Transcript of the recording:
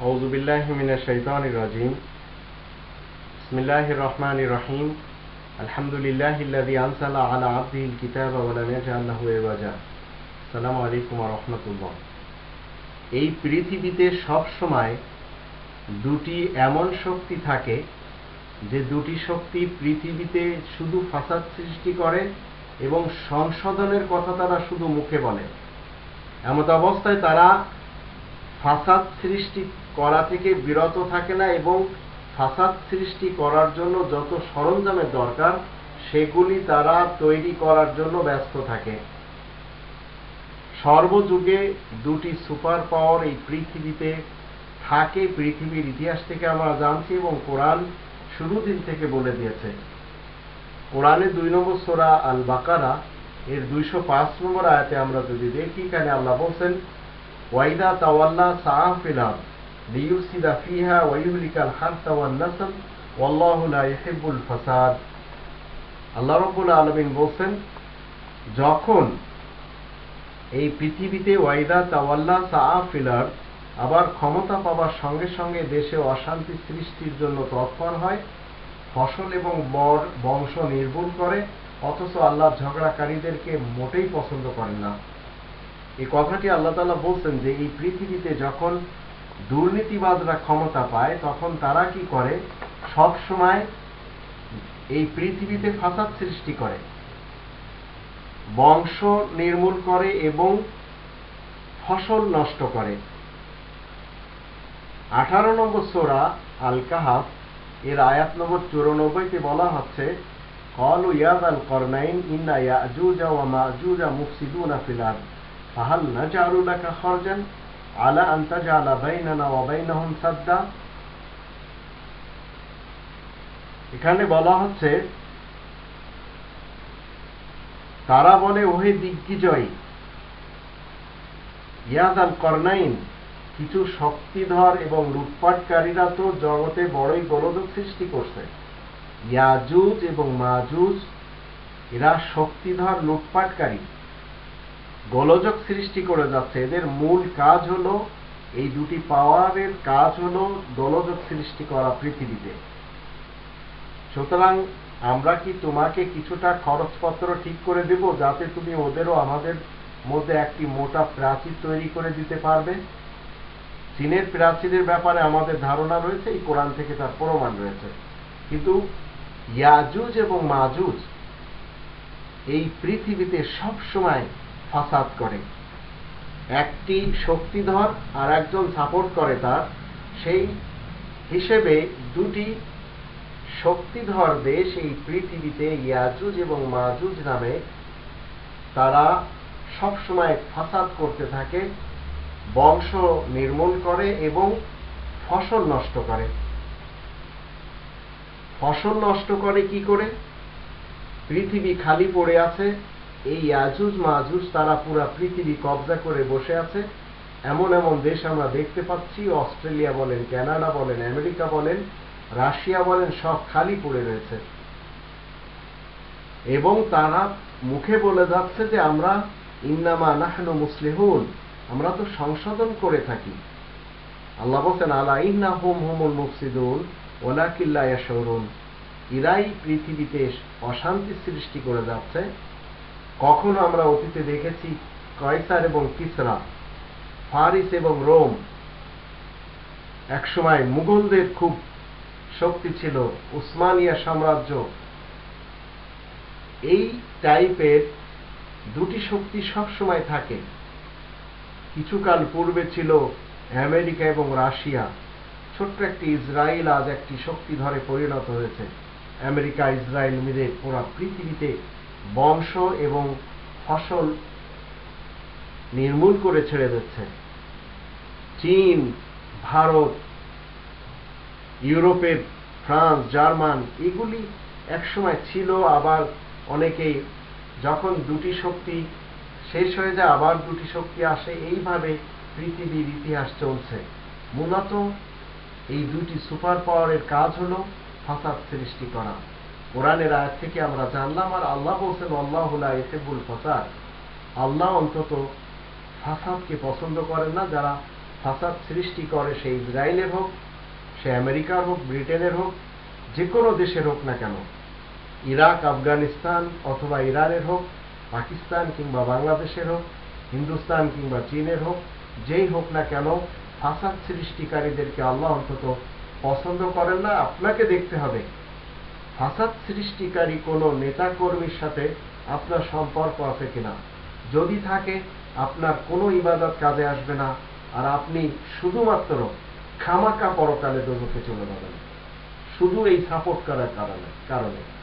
أعوذ بالله من الشيطان الرجيم بسم الله الرحمن الرحيم الحمد لله الذي أنزل على عبده الكتاب ولم يجعل له عوجا السلام عليكم ورحمة الله এই পৃথিবীতে সব সময় দুটি এমন শক্তি থাকে যে দুটি শক্তি পৃথিবীতে শুধু ফাসাদ সৃষ্টি করে এবং সংশোধনের কথা তারা শুধু মুখে বলে এমত অবস্থায় তারা ফাসাদ সৃষ্টি করা থেকে বিরত থাকে না এবং ফাসাদ সৃষ্টি করার জন্য যত সরঞ্জামের দরকার, সেগুলি তারা তৈরি করার জন্য ব্যস্ত থাকে। সর্বযুগে দুটি সুপার পাওয়ার এই পৃথিবীতে থাকে। পৃথিবীর ইতিহাস থেকে আমরা জানছি এবং কোরআন শুরু দিন থেকে বলে দিয়েছে। কোরআনে দুই নম্বর সোরা আল বাকারা এর দুইশো পাঁচ নম্বর আয়াতে আমরা যদি দেখি, এখানে আল্লাহ বলছেন, ওয়াইদা তাওয়াল্লা সাহা ফিলাম ফিহা ওয়াইহুলিকাল হারসা ওয়ান নাসল ওয়াল্লাহু লা ইউহিব্বুল ফাসাদ আল্লাহ রাব্বুল আলামিন বলছেন, যখন এই পৃথিবীতে ওয়াইদা তাওয়াল্লা সাহা ফিলার আবার ক্ষমতা পাবার সঙ্গে সঙ্গে দেশে অশান্তি সৃষ্টির জন্য তৎপর হয়, ফসল এবং বর, বংশ নির্ভুল করে, অথচ আল্লাহ ঝগড়াকারীদেরকে মোটেই পছন্দ করেন না। এই কথাটি আল্লাহ তালা বলছেন যে, এই পৃথিবীতে যখন দুর্নীতিবাজরা ক্ষমতা পায় তখন তারা কি করে সব সময় এই পৃথিবীতে ফাসাদ সৃষ্টি করে বংশ নির্মূল করে এবং ফসল নষ্ট করে আঠারো নম্বর সোরা আল কাহাফ এর আয়াত নম্বর চুরানব্বইতে বলা হচ্ছে قالوا يا ذا القرنين إن يأجوج ومأجوج مفسدون في الأرض فهل نجعل لك خرجا على أن تجعل بيننا وبينهم سدا এখানে বলা হচ্ছে তারা বলে ওহে দিগ্বিজয় ইয়াদাল করনাইন কিছু শক্তিধর এবং লুটপাটকারীরা তো জগতে বড়ই গোলযোগ সৃষ্টি করছে ইয়াজুজ এবং মাজুজ এরা শক্তিধর লুটপাটকারী গোলযোগ সৃষ্টি করে যাচ্ছে। এদের মূল কাজ হলো, এই দুটি পাওয়ারের কাজ হলো গোলযোগ সৃষ্টি করা পৃথিবীতে। সুতরাং আমরা কি তোমাকে কিছুটা খরচপত্র ঠিক করে দেব যাতে তুমি ওদেরও আমাদের মধ্যে একটি মোটা প্রাচীর তৈরি করে দিতে পারবে? চীনের প্রাচীরের ব্যাপারে আমাদের ধারণা রয়েছে, এই কোরআন থেকে তার প্রমাণ রয়েছে। কিন্তু ইয়াজুজ এবং মাজুজ এই পৃথিবীতে সব সময় ফাসাদ করে। একটি শক্তিধর আর একজন সাপোর্ট করে তার। সেই হিসেবে দুটি শক্তিধর দেশ এই পৃথিবীতে ইয়াজুজ এবং মাজুজ নামে তারা সব সময় ফাসাদ করতে থাকে, বংশ নির্মূল করে এবং ফসল নষ্ট করে। ফসল নষ্ট করে কি করে? পৃথিবী খালি পড়ে আছে এই আজুজ মাজুজ তারা পুরা পৃথিবী কবজা করে বসে আছে। এমন এমন দেশ আমরা দেখতে পাচ্ছি, অস্ট্রেলিয়া বলেন, কানাডা বলেন, আমেরিকা বলেন, রাশিয়া বলেন, সব খালি পড়ে রয়েছে। এবং তারা মুখে বলে যাচ্ছে যে আমরা ইন্নামা নাহনু মুসলিহুন, আমরা তো সংশোধন করে থাকি। আল্লাহ বলছেন, আলা ইন্না হুম হুমুল মুফসিদুন ওলাকিল্লা ইরাই পৃথিবীতে অশান্তি সৃষ্টি করে যাচ্ছে। কখনো আমরা অতীতে দেখেছি কয়সার এবং কিসরা, ফারিস এবং রোম। একসময় মুঘলদের খুব শক্তি ছিল উসমানিয়া সাম্রাজ্য। এই টাইপের দুটি শক্তি সব সময় থাকে। কিছুকাল পূর্বে ছিল আমেরিকা এবং রাশিয়া। ছোট্ট একটি ইসরায়েল আজ একটি শক্তি ধরে পরিণত হয়েছে। আমেরিকা, ইসরায়েল মিলে পুরো পৃথিবীতে বংশ এবং ফসল নির্মূল করে ছেড়ে দিচ্ছে। চীন, ভারত ইউরোপের ফ্রান্স, জার্মান, এগুলি একসময় ছিল, আবার অনেকেই যখন দুটি শক্তি শেষ হয়ে যায়, আবার দুটি শক্তি আসে। এইভাবে পৃথিবীর ইতিহাস চলছে। মূলত এই দুটি সুপার পাওয়ারের কাজ হলো ফাসাদ সৃষ্টি করা। কোরআনের আয়াত থেকে আমরা জানলাম, আর আল্লাহ বলছেন, আল্লাহ ইসেবুল ফাসাদ। আল্লাহ অন্তত ফাসাদকে পছন্দ করেন না, যারা ফাসাদ সৃষ্টি করে সে ইসরায়েলের হোক, সে আমেরিকার হোক, ব্রিটেনের হোক, যে কোনো দেশের হোক না কেন। ইরাক, আফগানিস্তান অথবা ইরানের হোক, পাকিস্তান কিংবা বাংলাদেশের হোক, হিন্দুস্তান কিংবা চীনের হোক, যেই হোক না কেন, ফাসাদ সৃষ্টিকারীদেরকে আল্লাহ অন্তত পছন্দ করেন না। আপনাকে দেখতে হবে ফাসাদ সৃষ্টিকারী কোনো নেতাকর্মীর সাথে আপনার সম্পর্ক আছে কিনা? যদি থাকে, আপনার কোনো ইবাদত কাজে আসবে না, আর আপনি শুধুমাত্র খামাকা পরকালে দোজখে চলে যাবেন। শুধু এই সাপোর্ট করার কারণে কারণে।